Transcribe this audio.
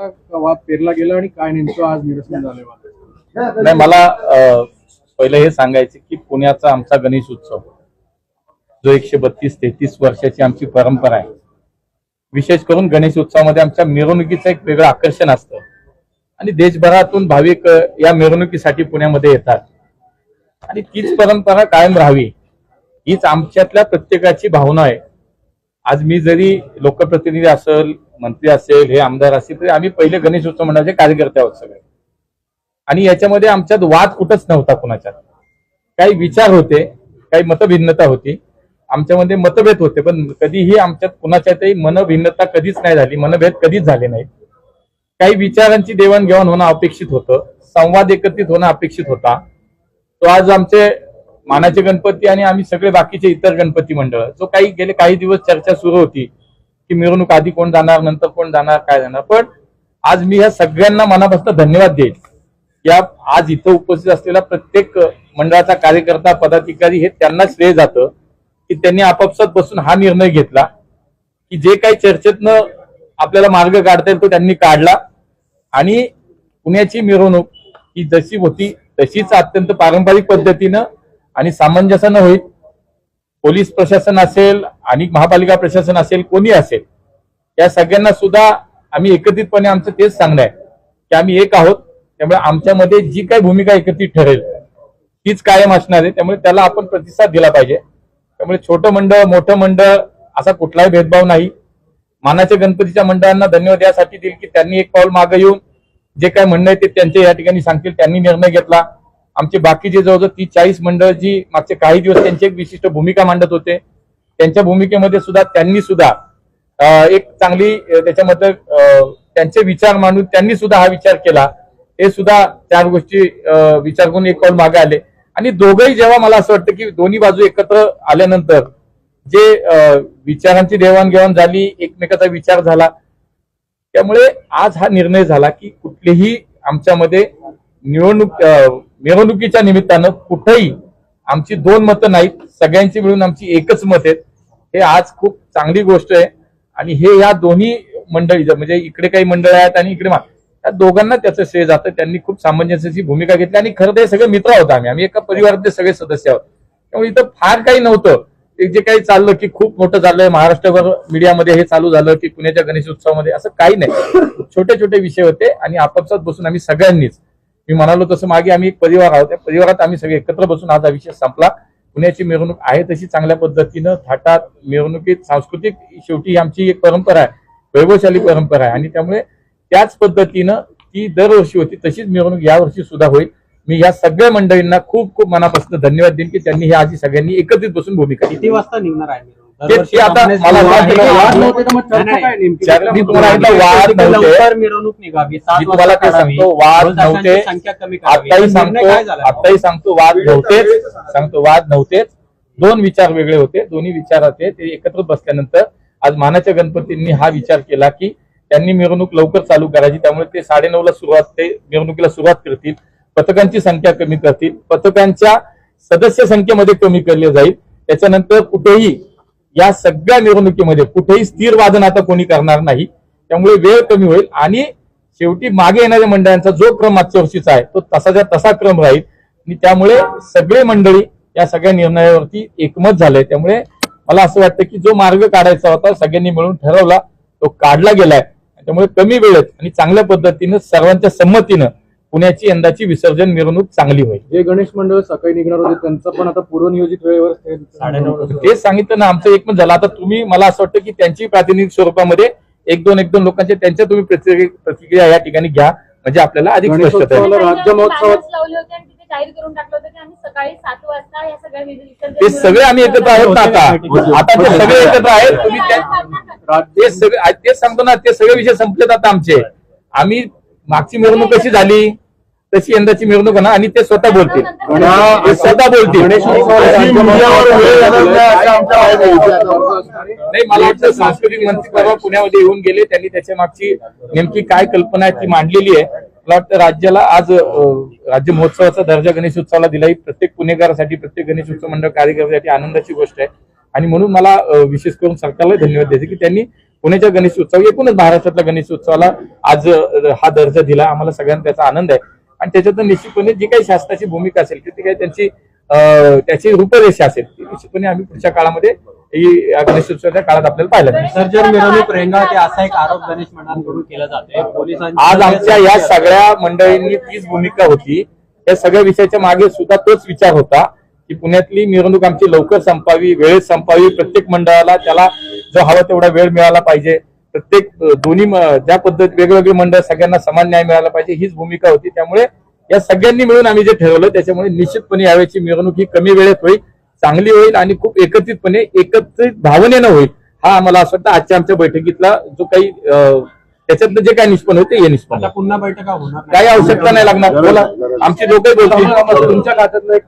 वाद पेरला गेला आणि काय नेमकं आज निरसन झाले वाद? नाही मला पहिले पहिलं हे सांगायचे की पुण्याचा आमचा गणेश उत्सव जो एकशे बत्तीस तेहतीस वर्षाची आमची परंपरा आहे. विशेष करून गणेश उत्सवामध्ये आमच्या मिरवणुकीचं एक वेगळं आकर्षण असतं. आणि देशभरातून भाविक या मिरवणुकीसाठी पुण्यामध्ये येतात. आणि तीच परंपरा कायम राहावी हीच आमच्यातल्या प्रत्येकाची भावना आहे. आज मी जरी लोकप्रतिनिधी असेल मंत्री असेल हे आमदार असेल तरी आम्ही पहिले गणेश उत्सव मंडळाचे कार्यकर्ते आहोत सगळे. आणि याच्यामध्ये आमच्यात वाद कुठंच नव्हता कुणाच्यात. काही विचार होते काही मतभिन्नता होती. आमच्यामध्ये मतभेद होते पण कधीही आमच्यात कुणाच्यातही मनभिन्नता कधीच नाही झाली मनभेद कधीच झाले नाहीत. काही विचारांची देवाणघेवाण होणं अपेक्षित होतं संवाद एकत्रित होणं अपेक्षित होता. तो आज आमचे मानाचे गणपती आणि आम्ही सगळे बाकीचे इतर गणपती मंडळ जो काही गेले काही दिवस चर्चा सुरू होती की मिरवणूक आधी कोण जाणार नंतर कोण जाणार काय जाणार. पण आज मी ह्या सगळ्यांना मनापासून धन्यवाद देईल या आज इथं उपस्थित असलेला प्रत्येक मंडळाचा कार्यकर्ता पदाधिकारी हे त्यांना श्रेय जातं की त्यांनी आपापसात बसून हा निर्णय घेतला की जे काही चर्चेतनं आपल्याला मार्ग काढता येईल तो त्यांनी काढला. आणि पुण्याची मिरवणूक ही जशी होती तशीच अत्यंत पारंपरिक पद्धतीनं आणि सामंजस्यानं होईल. पोलीस प्रशासन असेल आणि महापालिका प्रशासन असेल कोणी असेल या सगळ्यांना सुद्धा आम्ही एकत्रितपणे आमचं तेच सांगणं आहे की आम्ही एक आहोत. त्यामुळे आमच्यामध्ये जी काही भूमिका एकत्रित ठरेल तीच कायम असणार आहे. त्यामुळे त्याला आपण प्रतिसाद दिला पाहिजे. त्यामुळे छोटं मंडळ मोठं मंडळ असा कुठलाही भेदभाव नाही. मानाच्या गणपतीच्या मंडळांना धन्यवाद यासाठी देईल की त्यांनी एक पाऊल मागे येऊन जे काय म्हणणं आहे ते त्यांच्या या ठिकाणी सांगतील त्यांनी निर्णय घेतला. आमचे बाकीचे जवळजवळ ती चाळीस मंडळ जी मागचे काही दिवस त्यांची एक विशिष्ट भूमिका मांडत होते. त्यांच्या भूमिकेमध्ये सुद्धा त्यांनी सुद्धा एक चांगली त्याच्यामध्ये त्यांचे विचार मांडून त्यांनी सुद्धा हा विचार केला. हे सुद्धा चार गोष्टी विचार करून एक पाऊल मागे आले. आणि दोघंही जेव्हा मला असं वाटतं की दोन्ही बाजू एकत्र आल्यानंतर जे विचारांची देवाणघेवाण झाली एकमेकाचा विचार झाला त्यामुळे आज हा निर्णय झाला की कुठलीही आमच्यामध्ये निवडणूक निवडणुकीच्या मिरवणुकीच्या निमित्तानं कुठेही आमची दोन मतं नाहीत सगळ्यांची मिळून आमची एकच मत आहेत. हे आज खूप चांगली गोष्ट आहे. आणि हे या दोन्ही मंडळी म्हणजे इकडे काही मंडळ आहेत आणि इकडे त्या दोघांना त्याचं श्रेय जातं. त्यांनी खूप सामंजस्याची भूमिका घेतली आणि खरं तर हे सगळे मित्र आहोत आम्ही. आम्ही एका परिवारातले सगळे सदस्य आहोत. त्यामुळे इथं फार काही नव्हतं. ते जे काही चाललं की खूप मोठं चाललंय महाराष्ट्रभर मीडियामध्ये हे चालू झालं की पुण्याच्या गणेश उत्सवामध्ये असं काही नाही. छोटे छोटे विषय होते आणि आपापसात बसून आम्ही सगळ्यांनीच मी म्हणालो तसं मागे आम्ही एक परिवार आहोत. त्या परिवारात आम्ही सगळे एकत्र बसून आज हा विषय संपला. पुण्याची मिरवणूक आहे तशी चांगल्या पद्धतीनं. थाटात मिरवणुकीत सांस्कृतिक शेवटी ही आमची एक परंपरा आहे. वैभवशाली परंपरा आहे. आणि त्यामुळे त्याच पद्धतीनं ती दरवर्षी होती तशीच मिरवणूक यावर्षी सुद्धा होईल. मी या सगळ्या मंडळींना खूप खूप मनापासून धन्यवाद देईन की त्यांनी ही आधी सगळ्यांनी एकत्रित बसून भूमिका किती वाजता निघणार आहे ते- आता मला वाद नव्हते. मिरवणूक निघावी तुम्हाला ते. सांगतो, नव्हते. सांगतो आताही सांगतो वाद नव्हतेच सांगतो वाद नव्हतेच दोन विचार वेगळे होते. दोन्ही विचार होते ते एकत्र बसल्यानंतर आज मानाच्या गणपतींनी हा विचार केला की त्यांनी मिरवणूक लवकर चालू करायची. त्यामुळे ते साडेनऊ ला सुरुवात ते मिरवणुकीला सुरुवात करतील. पथकांची संख्या कमी करतील. पथकांच्या सदस्य संख्येमध्ये कमी केले जाईल. त्याच्यानंतर कुठेही या सगळ्या मिरवणुकीमध्ये कुठेही स्थिर वादन आता कोणी करणार नाही. त्यामुळे वेळ कमी होईल आणि शेवटी मागे येणाऱ्या मंडळांचा जो क्रम मागच्या वर्षीचा आहे तो तसाच्या तसा क्रम राहील. आणि त्यामुळे सगळे मंडळी या सगळ्या निर्णयावरती एकमत झालंय. त्यामुळे मला असं वाटतं की जो मार्ग काढायचा होता सगळ्यांनी मिळून ठरवला तो काढला गेलाय. त्यामुळे कमी वेळेत आणि चांगल्या पद्धतीनं सर्वांच्या संमतीनं पुण्याची यंदाची विसर्जन मिरवणूक चांगली होईल. जे गणेश मंडळ सकाळी निघणार होते त्यांचं पण आता पूर्वनियोजित वेळेवर तेच सांगितलं ना आमचं एकमत झालं. आता तुम्ही मला असं वाटतं की त्यांची प्रातिनिधिक स्वरूपामध्ये एक दोन एक दोन लोकांच्या त्यांच्या तुम्ही प्रतिक्रिया प्रतिक्रिया या ठिकाणी घ्या. म्हणजे आपल्याला अधिक स्पष्टता येईल. गणेशोत्सवाला राज्य महोत्सवात बॅनर्स लावले होते आणि तिथे जाहीर करून टाकलं होतं की आम्ही सकाळी सात वाजता या सगळ्या विसर्जन ते सगळे आम्ही एकत्र आहोत ना आता. आता ते सगळे एकत्र आहेत. तुम्ही त्या- ते सगळे तेच सांगतो ना ते सगळे विषय संपलेत आता आमचे. आम्ही मागची मिरवणूक कशी झाली? तशी यंदाची मिरवणूक ना आणि ते स्वतः बोलतील. स्वतः बोलतील. नाही मला वाटतं सांस्कृतिक मंत्री परवा पुण्यामध्ये येऊन गेले. त्यांनी त्याच्या मागची नेमकी काय कल्पना आहे ती मांडलेली आहे. मला वाटतं राज्याला आज राज्य महोत्सवाचा दर्जा गणेश उत्सवाला दिला ही प्रत्येक पुणेकरासाठी प्रत्येक गणेश उत्सव मंडळ कार्यकर्त्यासाठी आनंदाची गोष्ट आहे. आणि म्हणून मला विशेष करून सरकारला धन्यवाद द्यायचे की त्यांनी पुण्याच्या गणेश उत्सव एकूणच महाराष्ट्रातल्या गणेश उत्सवाला आज हा दर्जा दिला. आम्हाला सगळ्यांना त्याचा आनंद आहे. आणि त्याच्यातून निश्चितपणे जी काही शासनाची भूमिका असेल ती काही त्यांची त्याची रूपरेषा असेल ती निश्चितपणे आम्ही पुढच्या काळामध्ये ही या गणेश उत्सवाच्या काळात आपल्याला मिळेल. विसर्जन मिरवणूक रेंगाळते असा एक आरोप गणेश मंडळांकडून केला जातोय. पोलिसांची आज आमच्या या सगळ्या मंडळींनी तीच भूमिका होती. या सगळ्या विषयाच्या मागे सुद्धा तोच विचार होता की पुण्यातली मिरवणूक आमची लवकर संपावी वेळेत संपावी प्रत्येक मंडळाला त्याला जो हवा तेवढा वेळ मिळाला पाहिजे. प्रत्येक दोन्ही म- ज्या पद्धत वेगवेगळे मंडळ सगळ्यांना समान न्याय मिळाला पाहिजे हीच भूमिका होती. त्यामुळे या सगळ्यांनी मिळून आम्ही जे ठरवलं त्याच्यामुळे निश्चितपणे यावेळची मिरवणूक ही कमी वेळेत होईल चांगली होईल आणि खूप एकत्रितपणे एकत्रित भावनेनं होईल हा आम्हाला असं वाटतं. आजच्या आमच्या बैठकीतला जो काही अ, त्याच्यातलं जे काही निष्पन्न होते हे निष्पन्न. पुन्हा बैठका होणार. काही आवश्यकता नाही लागणार. बोला. आमची लोकही बोलतील. तुमच्या खात्यातलं एक